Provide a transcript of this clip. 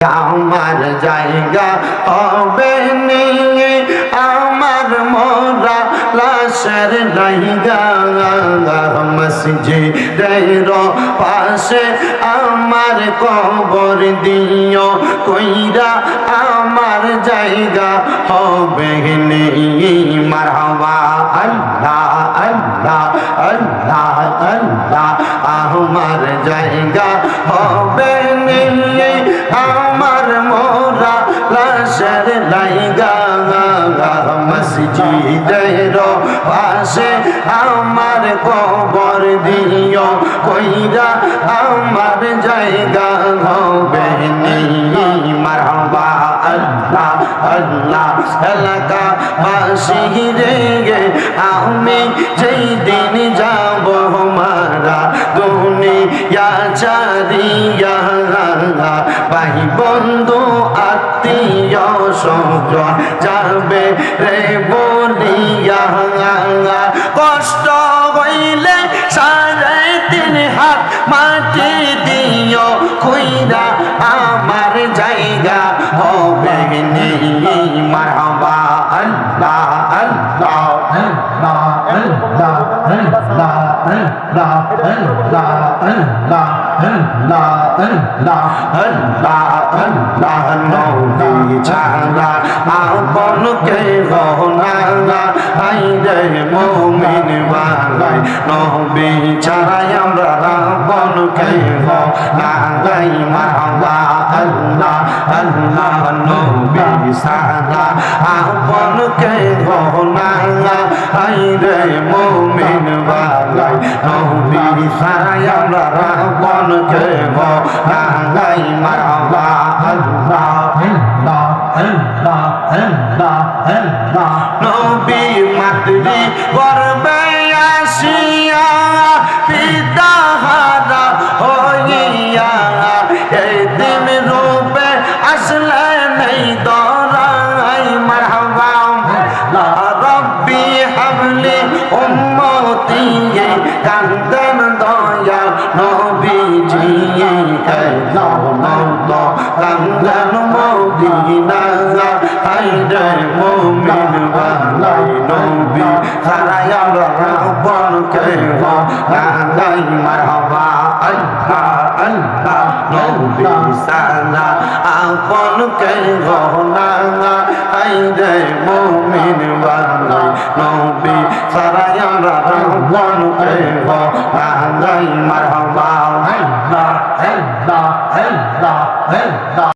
আমার জায়গা হবে নিয়ে আমার মোরা লাশের জায়গা মসজিদের পাশে আমার কবর দিও, কইরা আমার জায়গা হবে নিয়ে। মারহাবা আল্লাহ। মসজিদের পাশে আমার কবর দিও, কইরা আমার জায়গা হবে মারহাবা আল্লাহ আল্লাহ এলাকা বাসি রে গে আমি যেই দিন যাব মারা দুনিয়া চারিয়া ভাই বন্ধু আত্মীয় স্বজন যাবে রে বলিয়া কষ্ট হইলে সাড়ে তিন হাত মাটি দিও খুইরা আমার জায়গা হবে মারহাবা আল্লাহ আল্লাহ আল্লাহ আল্লাহ আল্লাহ আল্লাহ আল্লাহ আল্লাহ আল্লাহ আল্লাহ আল্লাহ আপন কে গহনা আইরে মুমিন বালাই। নবী ছাড়া আমরা আপন কে গহনা গাই মারহাবা আল্লাহ আল্লাহ, নবী ছাড়া আপন কে গহনা আইরে মুমিন নবী মাতৃ গর্বে আসিয়া পিতা হারা হইয়া এই দিন রূপে আসলে নেই দরাই মারহাবা। রব্বি হাবলি উম্মতি কান্দন দয়া নবীজি কান্দন মদিনা হাইরে মুমিন বালাই নবী। সারায় রাবণ কে গাই মারহাবা। আল্লাহ আল্লাহ, নবী সারা আপন কে গহনা হাইরে মুমিন বালাই নবী। সারায় রাবণ কে গাই মারহাবা। আল্লাহ আল্লাহ আল্লাহ আল্লাহ।